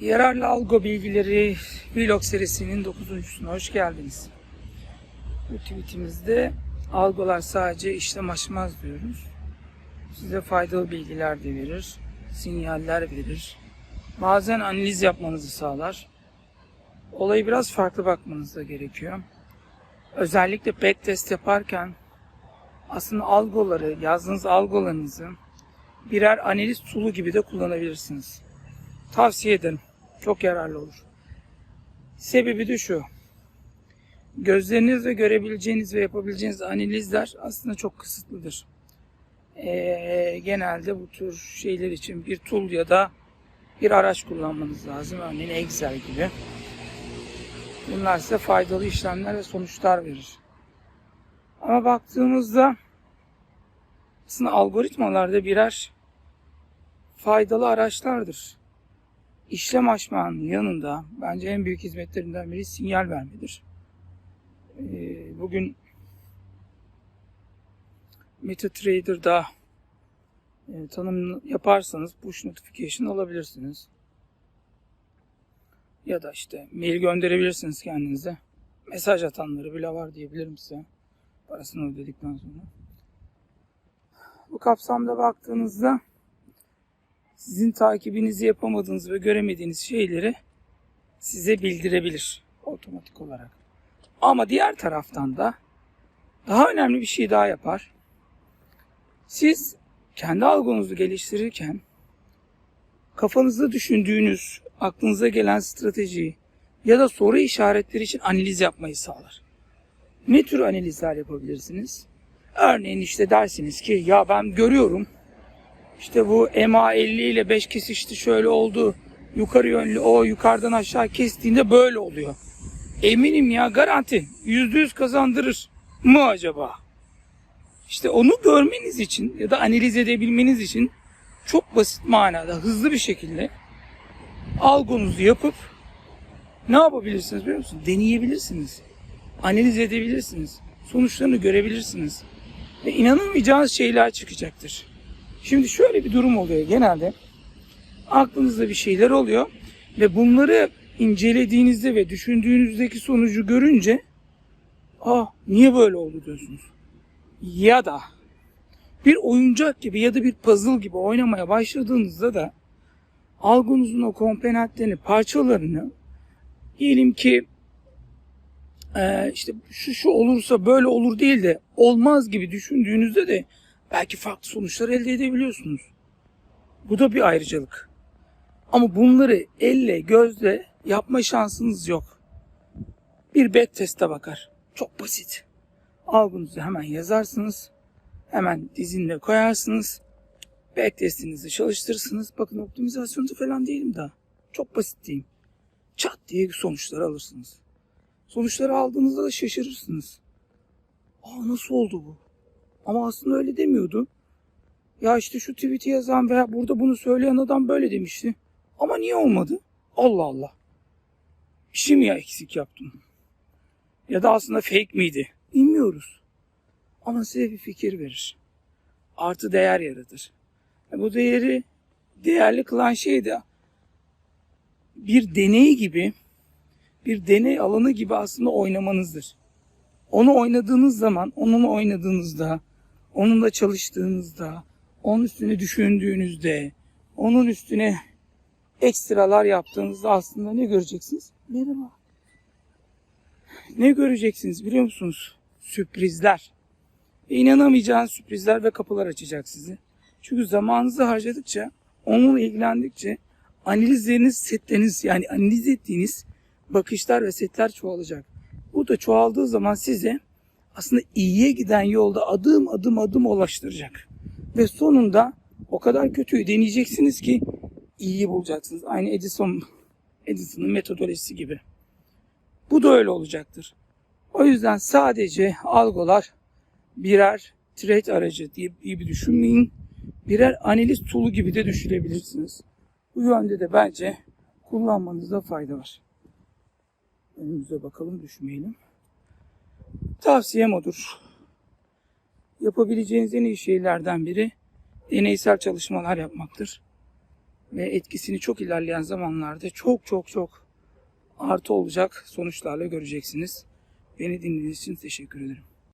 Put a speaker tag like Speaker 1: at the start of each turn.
Speaker 1: Yararlı algo bilgileri vlog serisinin 9.suna hoş geldiniz. Bu tweetimizde algolar sadece işlem açmaz diyoruz. Size faydalı bilgiler de verir, sinyaller verir. Bazen analiz yapmanızı sağlar. Olayı biraz farklı bakmanız da gerekiyor. Özellikle backtest yaparken aslında algoları, yazdığınız algolarınızı birer analiz tool'u gibi de kullanabilirsiniz. Tavsiye ederim. Çok yararlı olur. Sebebi de şu. Gözlerinizle görebileceğiniz ve yapabileceğiniz analizler aslında çok kısıtlıdır. Ee, genelde bu tür şeyler için bir tool ya da bir araç kullanmanız lazım. Örneğin Excel gibi. Bunlar size faydalı işlemler ve sonuçlar verir. Ama baktığımızda aslında algoritmalar da birer faydalı araçlardır. İşlem açmanın yanında bence en büyük hizmetlerinden biri sinyal vermedir. Ee, Bugün MetaTrader'da e, tanım yaparsanız push notification alabilirsiniz. Ya da işte mail gönderebilirsiniz kendinize. Mesaj atanları bile var diyebilirim size. Parasını ödedikten sonra. Bu kapsamda baktığınızda sizin takibinizi yapamadığınız ve göremediğiniz şeyleri size bildirebilir otomatik olarak. Ama diğer taraftan da daha önemli bir şey daha yapar. Siz kendi algınızı geliştirirken kafanızda düşündüğünüz, aklınıza gelen strateji ya da soru işaretleri için analiz yapmayı sağlar. Ne tür analizler yapabilirsiniz? Örneğin işte dersiniz ki ya ben görüyorum işte bu MA50 ile 5 kesişti şöyle oldu. Yukarı yönlü o yukarıdan aşağı kestiğinde böyle oluyor. Eminim ya garanti %100 kazandırır mı acaba? İşte onu görmeniz için ya da analiz edebilmeniz için çok basit manada hızlı bir şekilde algonuzu yapıp ne yapabilirsiniz biliyor musunuz? Deneyebilirsiniz. Analiz edebilirsiniz. Sonuçlarını görebilirsiniz. Ve inanamayacağınız şeyler çıkacaktır. Şimdi şöyle bir durum oluyor genelde. Aklınızda bir şeyler oluyor ve bunları incelediğinizde ve düşündüğünüzdeki sonucu görünce ah niye böyle oldu diyorsunuz. Ya da bir oyuncak gibi ya da bir puzzle gibi oynamaya başladığınızda da algınızın o komponentlerini, parçalarını diyelim ki işte şu şu olursa böyle olur değil de olmaz gibi düşündüğünüzde de belki farklı sonuçlar elde edebiliyorsunuz. Bu da bir ayrıcalık. Ama bunları elle, gözle yapma şansınız yok. Bir back teste bakar. Çok basit. Algınızı hemen yazarsınız. Hemen dizinle koyarsınız. Back testinizi çalıştırırsınız. Bakın optimizasyonda falan değilim daha. Çok basit diyeyim. Çat diye sonuçları alırsınız. Sonuçları aldığınızda da şaşırırsınız. Aa nasıl oldu bu? Ama aslında öyle demiyordu. Ya işte şu tweet'i yazan veya burada bunu söyleyen adam böyle demişti. Ama niye olmadı? Allah Allah. Bir şey mi ya eksik yaptım? Ya da aslında fake miydi? Bilmiyoruz. Ama size bir fikir verir. Artı değer yaratır. E bu değeri değerli kılan şey de bir deney gibi, bir deney alanı gibi aslında oynamanızdır. Onu oynadığınız zaman, onunla oynadığınızda, onunla çalıştığınızda, onun üstüne düşündüğünüzde, onun üstüne ekstralar yaptığınızda aslında ne göreceksiniz? Merhaba. Ne göreceksiniz biliyor musunuz? Sürprizler. Ve inanamayacağınız sürprizler ve kapılar açacak sizi. Çünkü zamanınızı harcadıkça, onunla ilgilendikçe analizleriniz, setleriniz yani analiz ettiğiniz bakışlar ve setler çoğalacak. Bu da çoğaldığı zaman size aslında iyiye giden yolda adım adım adım ulaştıracak. Ve sonunda o kadar kötüyü deneyeceksiniz ki iyiyi bulacaksınız. Aynı Edison Edison'ın metodolojisi gibi. Bu da öyle olacaktır. O yüzden sadece algolar birer trade aracı diye gibi düşünmeyin. Birer analiz tool'u gibi de düşünebilirsiniz. Bu yönde de bence kullanmanızda fayda var. Önümüze bakalım düşmeyelim. Tavsiyem odur. Yapabileceğiniz en iyi şeylerden biri deneysel çalışmalar yapmaktır. ve etkisini çok ilerleyen zamanlarda çok çok çok artı olacak sonuçlarla göreceksiniz. Beni dinlediğiniz için teşekkür ederim.